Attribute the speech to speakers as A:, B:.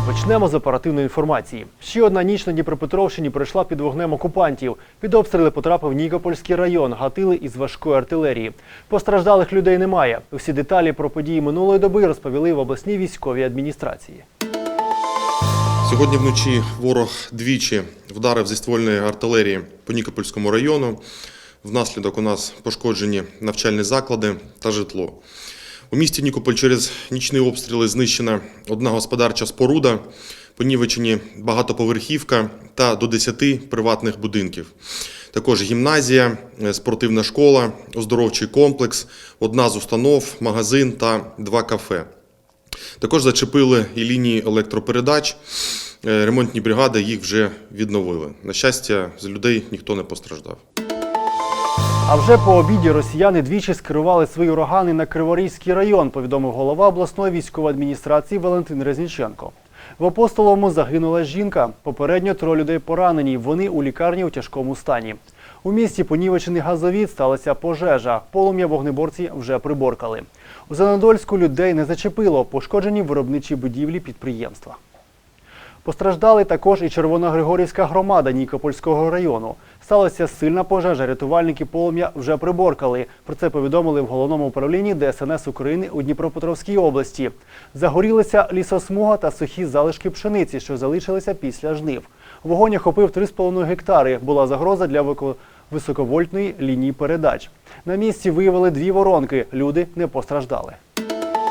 A: І почнемо з оперативної інформації. Ще одна ніч на Дніпропетровщині пройшла під вогнем окупантів. Під обстріли потрапив Нікопольський район, гатили із важкої артилерії. Постраждалих людей немає. Усі деталі про події минулої доби розповіли в обласній військовій адміністрації.
B: Сьогодні вночі ворог двічі вдарив зі ствольної артилерії по Нікопольському району. Внаслідок у нас пошкоджені навчальні заклади та житло. У місті Нікополь через нічні обстріли знищена одна господарча споруда, понівечені багатоповерхівка та до 10 приватних будинків. Також гімназія, е, спортивна школа, оздоровчий комплекс, одна з установ, магазин та два кафе. Також зачепили і лінії електропередач. Е, Ремонтні бригади їх вже відновили. На щастя, з людей ніхто не постраждав.
A: А вже по обіді росіяни двічі скерували свої урагани на Криворізький район, повідомив голова обласної військової адміністрації Валентин Резніченко. В апостоловому загинула жінка. Попередньо троє людей поранені. Вони у лікарні у тяжкому стані. У місті понівечений газовід сталася пожежа. Полум'я вогнеборці вже приборкали. У Зеленодольську людей не зачепило, пошкоджені виробничі будівлі підприємства. Постраждали також і Червоногригорівська громада Нікопольського району. Сталася сильна пожежа. Рятувальники полум'я вже приборкали. Про це повідомили в головному управлінні ДСНС України у Дніпропетровській області. Загорілися лісосмуга та сухі залишки пшениці, що залишилися після жнив. Вогонь охопив 3,5 гектари. Була загроза для високовольтної лінії передач. На місці виявили дві воронки. Люди не постраждали.